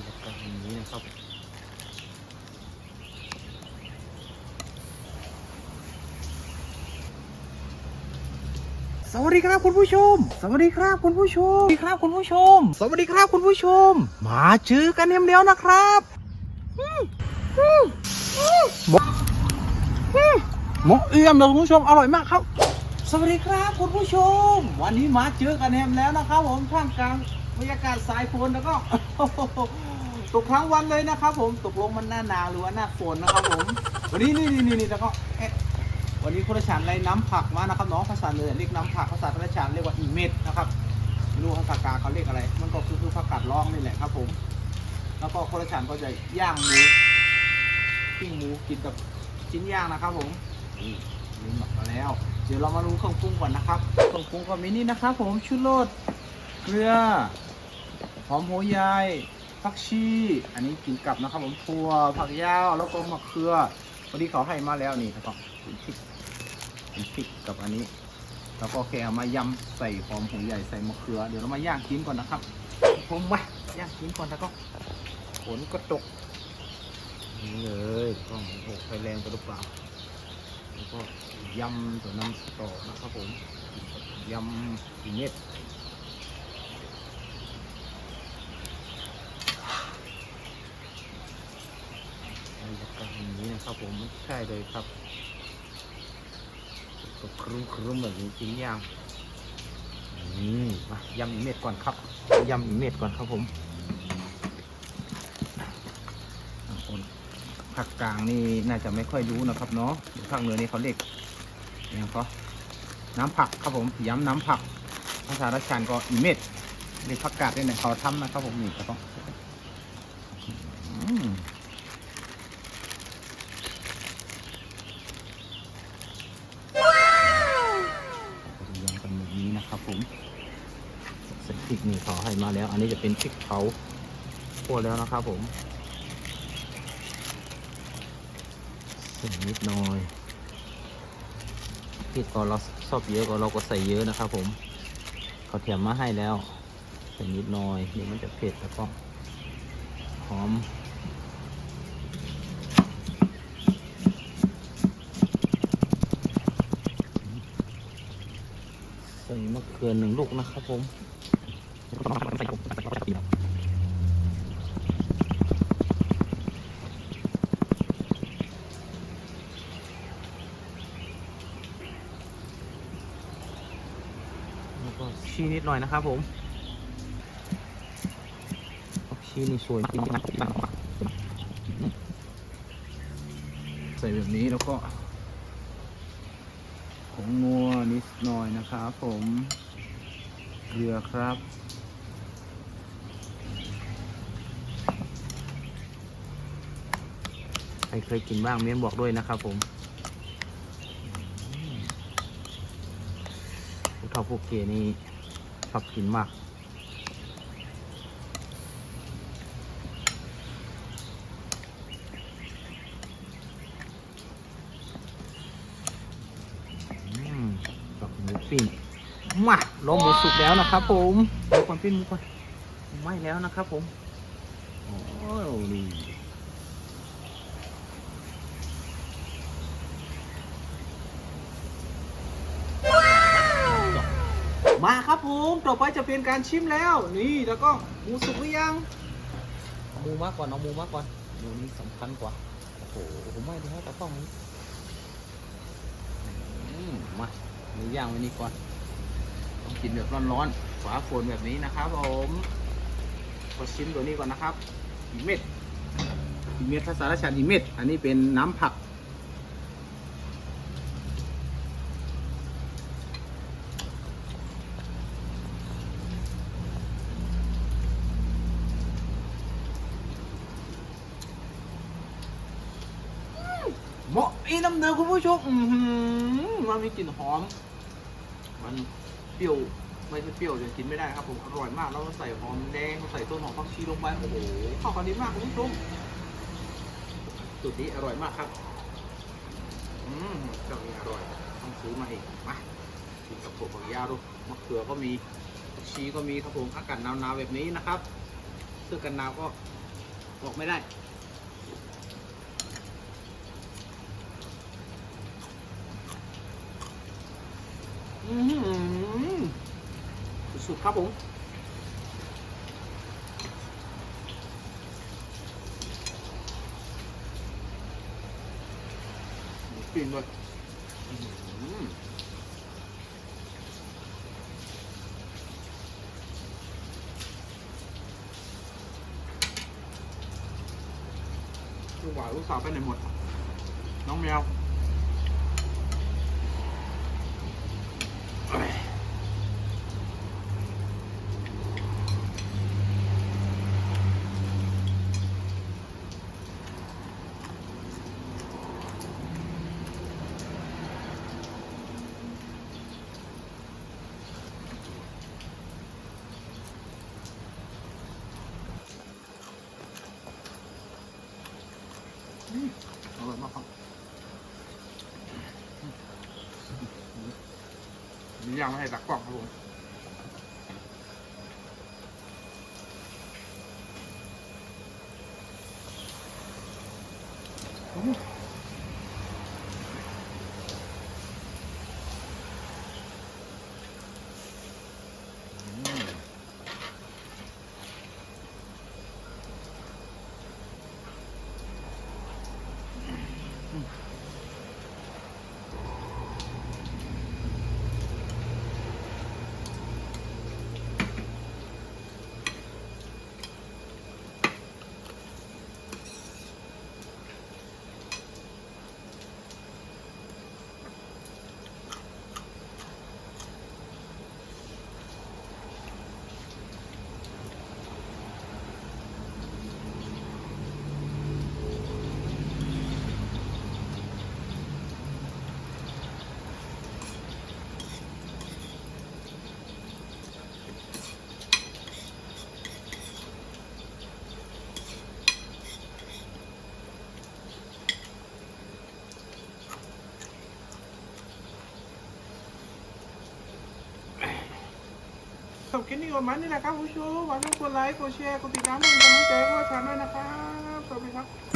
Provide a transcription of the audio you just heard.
รยากาศอย่างนี้นะครับสวัสดีครับคุณผู้ชม สวัสดีครับคุณผู้ชม สวัสดีครับคุณผู้ชม สวัสดีครับคุณผู้ชม มาเจอกันเอ็มแล้วนะครับหมกอืมหมกเอี่ยมเลยคุณผู้ชมอร่อยมากครับ สวัสดีครับคุณผู้ชม วันนี้มาเจอกันแฮมแล้วนะครับผมท่ามกลาง บรรยากาศสายฝนแล้วก็ตกทั้งวันเลยนะครับ ผมตกลงมันหน้าหนาวหรือว่าหน้าฝนนะครับผม วันนี้นี่นี่นี่แล้วก็วันนี้คุณราชานไรน้ำผักมานะครับน้องภาษาเลยเรียกน้ำผักภาษาคุณราชานเรียกว่าอีเม็ดนะครับไม่รู้ภาษากาเขาเรียกอะไร มันก็คือคือผักกาดร้องนี่แหละครับ ผม แล้วก็คุณราชานก็จะย่างหมูปิ้งหมูกินกับชิ้นย่างนะครับ ผมนี่นี่หมักมาแล้ว เดี๋ยวเรามาดูเครื่องปรุงก่อนนะครับเครื่องปรุงก็มีนี่นะครับ ผมชูรสเกลือ หอมหัวใหญ่ผักชีอันนี้กินกับนะครับผมถั่วผักยาวแล้วก็มะเขือวันนี้เขาให้มาแล้วนี่นะครับพริกเป็นพริกกับอันนี้ แล้วก็แกเอามายำใส่หอมหัวใหญ่ใส่มะเขือเดี๋ยวเรามาย่างกินก่อนนะครับผมมาย่างกินก่อนแล้วก็ฝนก็ตกนี่เลยกล้องโอ้ไฟแรงไปหรือเปล่าแล้วก็ยำตัวน้ำต่อนะครับผมยำอีเม็ดบรรยากาศอย่าง นี้นะครับ ผมใช่เลยครับก็ครึ้มครึ้มแบบนี้จริงยังนี่มายำอีเม็ดก่อนครับยำอีเม็ดก่อนครับผมคนภาคกลางนี่น่าจะไม่ค่อยรู้นะครับ เนาะภาคเหนือนี่เขาเรียกเนี่ยก็น้ำผักครับผมย้ำน้ำผักภาษาราชการก็อีเม็ดเรียกผักกาดด้วยเนี่ยเขาทำนะครับผมนี่ก็ต้อง นะครับผมใส่พริกนี่เขาให้มาแล้ว อันนี้จะเป็นพริกเผาคั่วแล้วนะครับผมใส่นิดหน่อยพริกก็เราชอบเยอะก็เราก็ใส่เยอะนะครับ ผมเขาเทียมมาให้แล้วใส่นิดหน่อยเดี๋ยวมันจะเผ็ดแล้วก็หอม ใส่มะเขือหนึ่งลูกนะครับผมแล้วก็ชีนิดหน่อยนะครับผมชีนี่สวยจริงนะใส่แบบนี้แล้วก็ ผงงัวนิดหน่อยนะครับผมเกลือครับ ใครเคยกินบ้างเม้นบอกด้วยนะครับผมผู้เฒ่าผู้เกนี่ชอบกินมาก อืมกับหมู ปิ้งมาลงหมูสุกแล้วนะครับผมหมูก่อนปิ้งมูก่อนไม่แล้วนะครับผมโอ้นี่มาครับผมต่อไปจะเป็นการชิมแล้ว นี่แล้วก็หมูสุกหรือยังเอาหมูมากก่อนเอาหมูมากก่อนหมูนี้สำคัญกว่าโอ้โหผมไม่ได้ให้ตะกล้องนี้อืมมาห มูย่างไว้นี่ก่อนต้องกินแบบร้อนๆฝาฝนแบบนี้นะครับผมขอชิมตัวนี้ก่อนนะครับอีเม็ดอีเม็ดภาษาราชาอีเม็ดอันนี้เป็นน้ำผัก เหมาะอีน้ำเนื้อคุณผู้ชมอือหือมันมีกลิ่นหอม มันเปรี้ยวไม่ใช่เปรี้ยวเดี๋ยวกินไม่ได้ครับผมอร่อยมากแล้วก็ใส่หอมแดงใส่ต้นหอมผักชีลงไปโอ้โหเข้ากันดีมากคุณผู้ชมสูตรนี้อร่อยมากครับอืมเจ้านี้อร่อยต้องซื้อมาอีกมากินกับถั่วฝักยาวดูมะเขือก็มีผักชีก็มีครับผมอากาศหนาวๆแบบนี้นะครับเสื้อกันหนาวก็ออกไม่ได้ สุดๆครับผมกลิ่นเลยอื้อหือลูกหวานลูกสาวไปไหนหมด น้องแมวเอ้ยอืมอร่อย มาครับมีย่างไม่ให้ตักกล้องครับผมอืมอืม ส คลิปนี้ประมาณนี้นะครับผู้ชมฝากกดไลค์กดแชร์กดติดตามเป็นกำลังใจให้กับฉันด้วยนะครับสวัสดีครับ